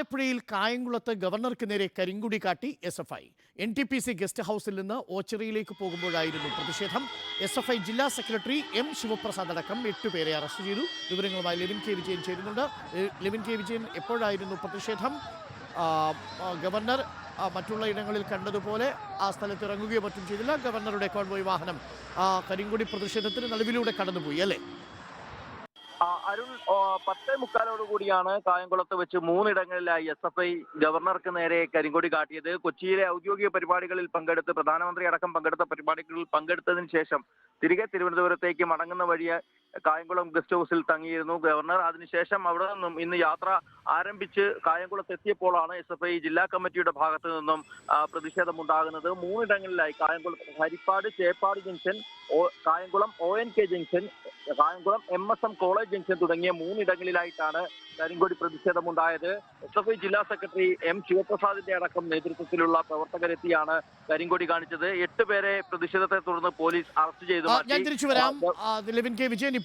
ആലപ്പുഴയിൽ കായംകുളത്ത് ഗവർണർക്ക് നേരെ കരിങ്കുടി കാട്ടി S F I N T P C guest ഹൗസിൽ നിന്ന് ഓച്ചിറയിലേക്ക് പോകുമ്പോഴായിരുന്നു പ്രതിഷേധം. എസ് എഫ് ഐ ജില്ലാ സെക്രട്ടറി എം ശിവപ്രസാദ് അടക്കം എട്ടുപേരെ അറസ്റ്റ് ചെയ്തു. വിവരങ്ങളുമായി ലെവിൻ കെ വിജയൻ ചേരുന്നുണ്ട്. ലെവിൻ കെ വിജയൻ എപ്പോഴായിരുന്നു പ്രതിഷേധം? ഗവർണർ മറ്റുള്ള ഇടങ്ങളിൽ കണ്ടതുപോലെ ആ സ്ഥലത്ത് ഇറങ്ങുകയോ മറ്റും ചെയ്തില്ല. ഗവർണറുടെ കോൺവോയ് വാഹനം കരിങ്കുടി പ്രതിഷേധത്തിന് നടുവിലൂടെ കടന്നുപോയി അല്ലേ? അരുൺ പത്തേ മുക്കാലോടുകൂടിയാണ് കായംകുളത്ത് വെച്ച് മൂന്നിടങ്ങളിലായി എസ് എഫ് ഐ ഗവർണർക്ക് നേരെ കരിങ്കൊടി കാട്ടിയത്. കൊച്ചിയിലെ ഔദ്യോഗിക പരിപാടികളിൽ പങ്കെടുത്ത് പ്രധാനമന്ത്രി അടക്കം പങ്കെടുത്ത പരിപാടികളിൽ പങ്കെടുത്തതിന് ശേഷം തിരികെ തിരുവനന്തപുരത്തേക്ക് മടങ്ങുന്ന വഴിയെ കായംകുളം ഗസ്റ്റ് ഹൗസിൽ തങ്ങിയിരുന്നു ഗവർണർ. അതിനുശേഷം അവിടെ നിന്നും ഇന്ന് യാത്ര ആരംഭിച്ച് കായംകുളത്ത് എത്തിയപ്പോഴാണ് എസ് എഫ് ഐ ജില്ലാ കമ്മിറ്റിയുടെ ഭാഗത്തു നിന്നും പ്രതിഷേധമുണ്ടാകുന്നത്. മൂന്നിടങ്ങളിലായി കായംകുളത്ത് Harippad Cheppad junction Kayamkulam O N K junction Kayamkulam M S M college junction തുടങ്ങിയ മൂന്നിടങ്ങളിലായിട്ടാണ് കരിങ്കൊടി പ്രതിഷേധമുണ്ടായത്. എസ് എഫ് ഐ ജില്ലാ സെക്രട്ടറി എം ശിവപ്രസാദിന്റെ അടക്കം നേതൃത്വത്തിലുള്ള പ്രവർത്തകരെത്തിയാണ് കരിങ്കൊടി കാണിച്ചത്. എട്ട് പേരെ പ്രതിഷേധത്തെ തുടർന്ന് പോലീസ് അറസ്റ്റ് ചെയ്തു ഞാൻ തിരിച്ചു വരാം. കെ വിജയൻ